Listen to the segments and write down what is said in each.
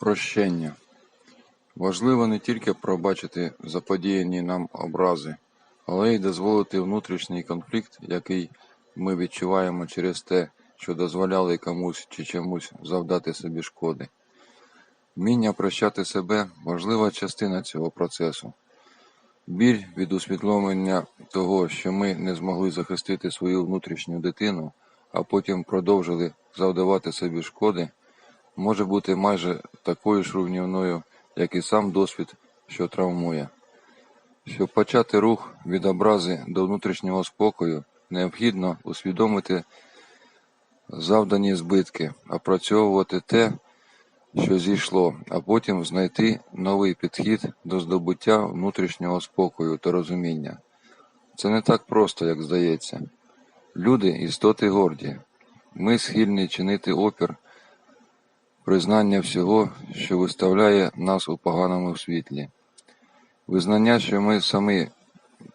Прощення. Важливо не тільки пробачити заподіяні нам образи, але й дозволити внутрішній конфлікт, який ми відчуваємо через те, що дозволяли комусь чи чомусь завдати собі шкоди. Вміння прощати себе важлива частина цього процесу. Біль від усвідомлення того, що ми не змогли захистити свою внутрішню дитину, а потім продовжили завдавати собі шкоди, може бути майже такою ж руйнівною, як і сам досвід, що травмує. Щоб почати рух від образи до внутрішнього спокою, необхідно усвідомити завдані збитки, опрацьовувати те, що зійшло, а потім знайти новий підхід до здобуття внутрішнього спокою та розуміння. Це не так просто, як здається. Люди істоти горді. Ми схильні чинити опір, признання всього, що виставляє нас у поганому світлі. Визнання, що ми самі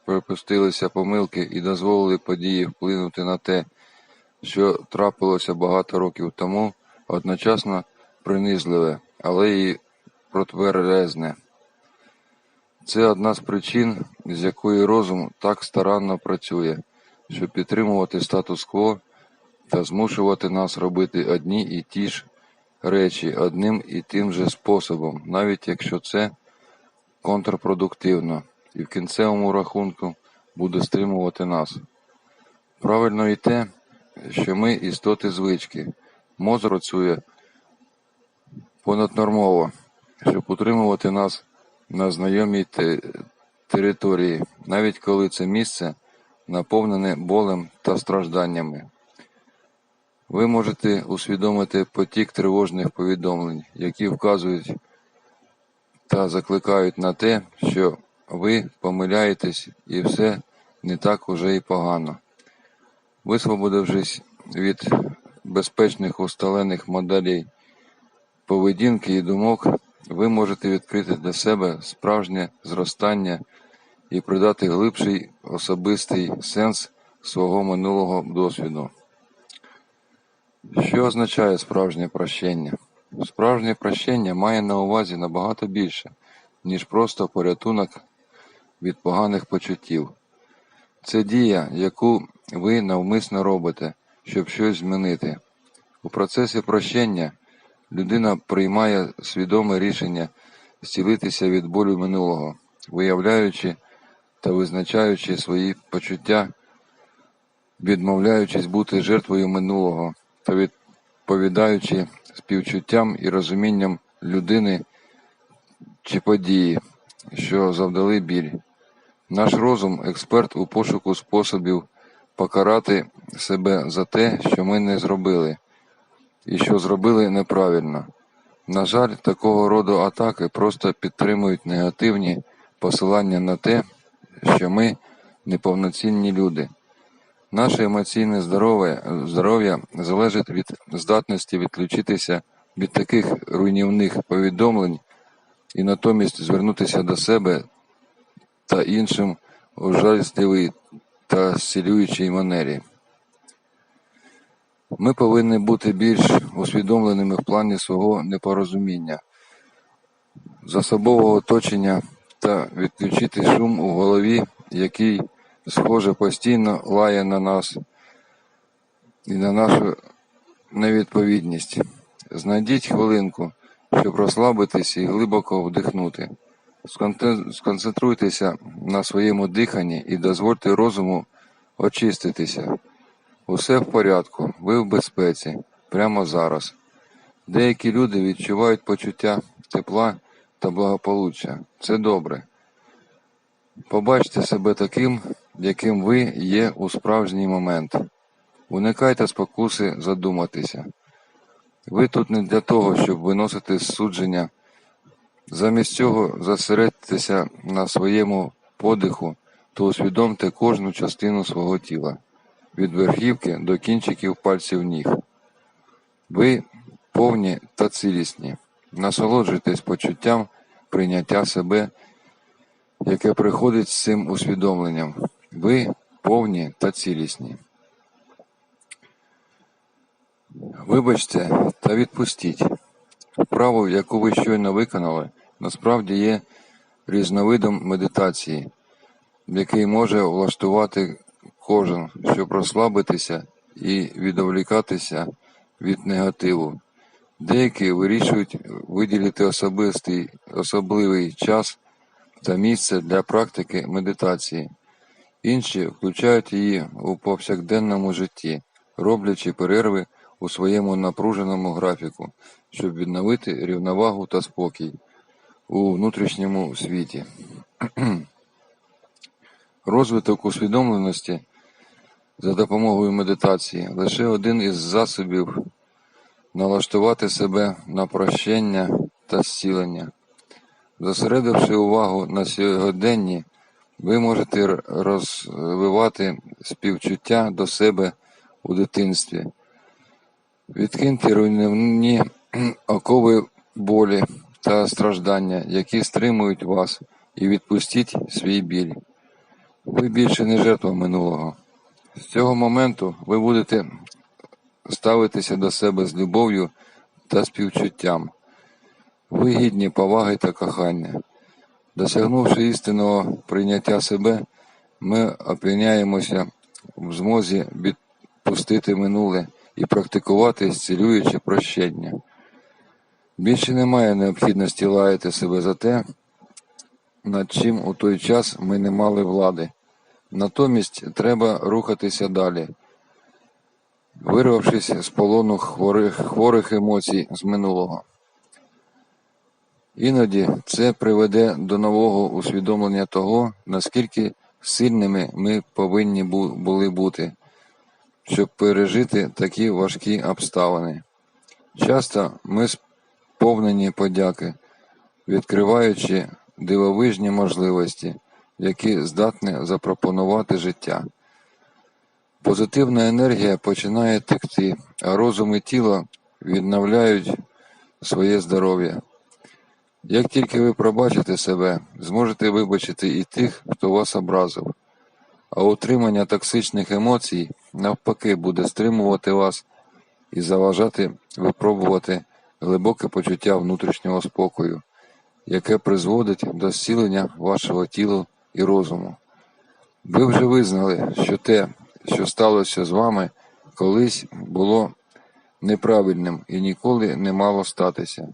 припустилися помилки і дозволили події вплинути на те, що трапилося багато років тому, одночасно принизливе, але і протверезне. Це одна з причин, з якої розум так старанно працює, щоб підтримувати статус-кво та змушувати нас робити одні і ті ж речі одним і тим же способом, навіть якщо це контрпродуктивно і в кінцевому рахунку буде стримувати нас. Правильно і те, що ми істоти звички. Мозок працює понаднормово, щоб утримувати нас на знайомій те- території, навіть коли це місце наповнене болем та стражданнями. Ви можете усвідомити потік тривожних повідомлень, які вказують та закликають на те, що ви помиляєтесь і все не так уже і погано. Висвободившись від безпечних усталених моделей поведінки і думок, ви можете відкрити для себе справжнє зростання і придати глибший особистий сенс свого минулого досвіду. Що означає справжнє прощення? Справжнє прощення має на увазі набагато більше, ніж просто порятунок від поганих почуттів. Це дія, яку ви навмисно робите, щоб щось змінити. У процесі прощення людина приймає свідоме рішення зцілитися від болю минулого, виявляючи та визначаючи свої почуття, відмовляючись бути жертвою минулого відповідаючи співчуттям і розумінням людини чи події, що завдали біль. Наш розум експерт у пошуку способів покарати себе за те, що ми не зробили, і що зробили неправильно. На жаль, такого роду атаки просто підтримують негативні посилання на те, що ми неповноцінні люди. Наше емоційне здоров'я залежить від здатності відключитися від таких руйнівних повідомлень і натомість звернутися до себе та іншим у жалісливій та зцілюючій манері. Ми повинні бути більш усвідомленими в плані свого непорозуміння, засобового оточення та відключити шум у голові, який, схоже, постійно лає на нас і на нашу невідповідність. Знайдіть хвилинку, щоб розслабитись і глибоко вдихнути. Сконцентруйтеся на своєму диханні і дозвольте розуму очиститися. Усе в порядку, ви в безпеці, прямо зараз. Деякі люди відчувають почуття тепла та благополуччя. Це добре. Побачте себе таким, яким ви є у справжній момент. Уникайте спокуси задуматися. Ви тут не для того, щоб виносити судження. Замість цього зосередьтеся на своєму подиху та усвідомте кожну частину свого тіла, від верхівки до кінчиків пальців ніг. Ви повні та цілісні. Насолоджуйтесь почуттям прийняття себе, яке приходить з цим усвідомленням. Ви повні та цілісні. Вибачте та відпустіть. Вправу, яку ви щойно виконали, насправді є різновидом медитації, який може влаштувати кожен, щоб розслабитися і відволікатися від негативу. Деякі вирішують виділити особистий, особливий час та місце для практики медитації. Інші включають її у повсякденному житті, роблячи перерви у своєму напруженому графіку, щоб відновити рівновагу та спокій у внутрішньому світі. Розвиток усвідомленості за допомогою медитації лише один із засобів налаштувати себе на прощення та зцілення. Зосередивши увагу на сьогоденні, ви можете розвивати співчуття до себе у дитинстві. Відкиньте руйнівні окови болі та страждання, які стримують вас, і відпустіть свій біль. Ви більше не жертва минулого. З цього моменту ви будете ставитися до себе з любов'ю та співчуттям. Ви гідні поваги та кохання. Досягнувши істинного прийняття себе, ми опиняємося в змозі відпустити минуле і практикувати зцілююче прощення. Більше немає необхідності лаяти себе за те, над чим у той час ми не мали влади. Натомість треба рухатися далі, вирвавшись з полону хворих, хворих емоцій з минулого. Іноді це приведе до нового усвідомлення того, наскільки сильними ми повинні були бути, щоб пережити такі важкі обставини. Часто ми сповнені подяки, відкриваючи дивовижні можливості, які здатне запропонувати життя. Позитивна енергія починає текти, а розум і тіло відновляють своє здоров'я. Як тільки ви пробачите себе, зможете вибачити і тих, хто вас образив, а утримання токсичних емоцій навпаки буде стримувати вас і заважати випробувати глибоке почуття внутрішнього спокою, яке призводить до зцілення вашого тіла і розуму. Ви вже визнали, що те, що сталося з вами, колись було неправильним і ніколи не мало статися.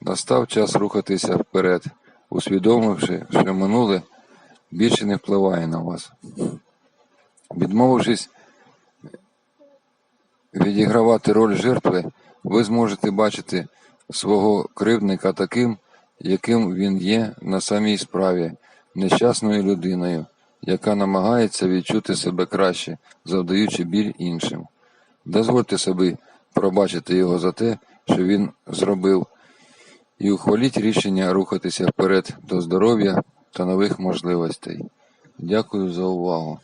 Настав час рухатися вперед, усвідомивши, що минуле більше не впливає на вас. Відмовившись відігравати роль жертви, ви зможете бачити свого кривдника таким, яким він є на самій справі, нещасною людиною, яка намагається відчути себе краще, завдаючи біль іншим. Дозвольте собі пробачити його за те, що він зробив, і ухваліть рішення рухатися вперед до здоров'я та нових можливостей. Дякую за увагу.